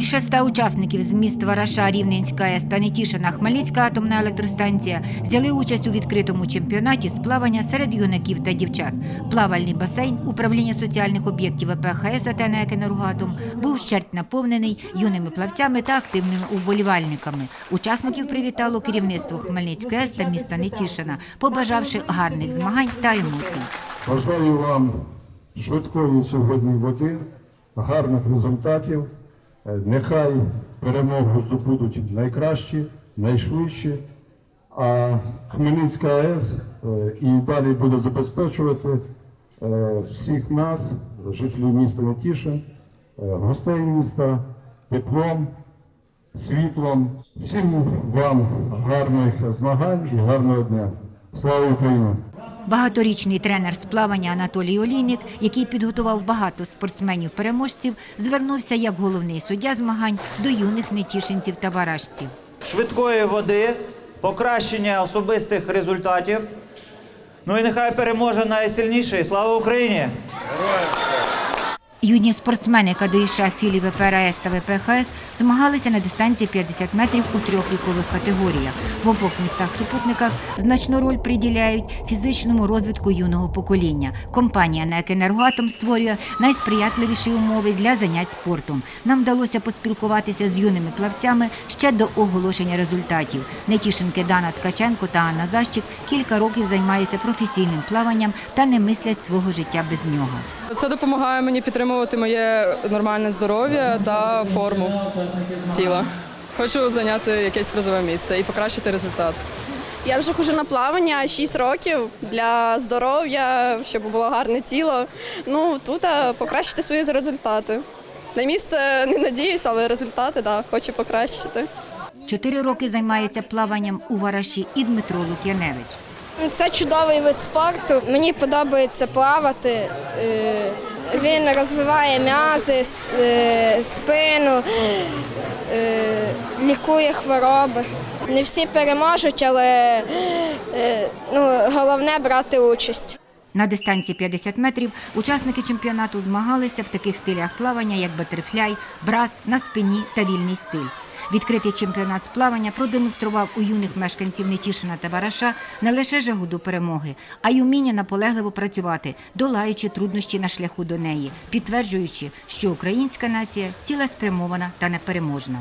Більше ста учасників з міст Вараша, Рівненська АЕС та Нетішина Хмельницька атомна електростанція взяли участь у відкритому чемпіонаті з плавання серед юнаків та дівчат. Плавальний басейн управління соціальних об'єктів ВПХС Атена Енергоатом був щерть наповнений юними плавцями та активними уболівальниками. Учасників привітало керівництво Хмельницької АЕС та міста Нетішина, побажавши гарних змагань та емоцій. Бажаю вам швидкої сьогодні води, гарних результатів. Нехай перемогу здобудуть найкращі, найшвидші. А Хмельницька АЕС е, і далі буде забезпечувати е, всіх нас, жителів міста Нетішин, е, гостей міста, теплом, світлом. Всім вам гарних змагань і гарного дня. Слава Україні! Багаторічний тренер з плавання Анатолій Олійник, який підготував багато спортсменів-переможців, звернувся як головний суддя змагань до юних нетішинців та варажців. швидкої води, покращення особистих результатів. Ну і нехай переможе найсильніший. Слава Україні! Юні спортсмени КДІШ філії ВПРС та ВПХС змагалися на дистанції 50 метрів у трьох вікових категоріях. В обох містах-супутниках значну роль приділяють фізичному розвитку юного покоління. Компанія НЕК «Енергоатом» створює найсприятливіші умови для занять спортом. Нам вдалося поспілкуватися з юними плавцями ще до оголошення результатів. Нетішинки Дана Ткаченко та Анна Защик кілька років займаються професійним плаванням та не мислять свого життя без нього. Це допомагає мені підтримувати моє нормальне здоров'я та форму тіла. Хочу зайняти якесь призове місце і покращити результат. Я вже хожу на плавання 6 років для здоров'я, щоб було гарне тіло. Ну тут а, покращити свої результати. На місце не надіюсь, але результати да, хочу покращити. Чотири роки займається плаванням у Вараші і Дмитро Лук'яневич. Це чудовий вид спорту. Мені подобається плавати. Він розвиває м'язи, е, спину, е, лікує хвороби. Не всі переможуть, але е, ну, головне брати участь. На дистанції 50 метрів учасники чемпіонату змагалися в таких стилях плавання, як батерфляй, брас, на спині та вільний стиль. Відкритий чемпіонат з плавання продемонстрував у юних мешканців Нетішина та Бараша не лише жагу до перемоги, а й уміння наполегливо працювати, долаючи труднощі на шляху до неї, підтверджуючи, що українська нація цілеспрямована та непереможна.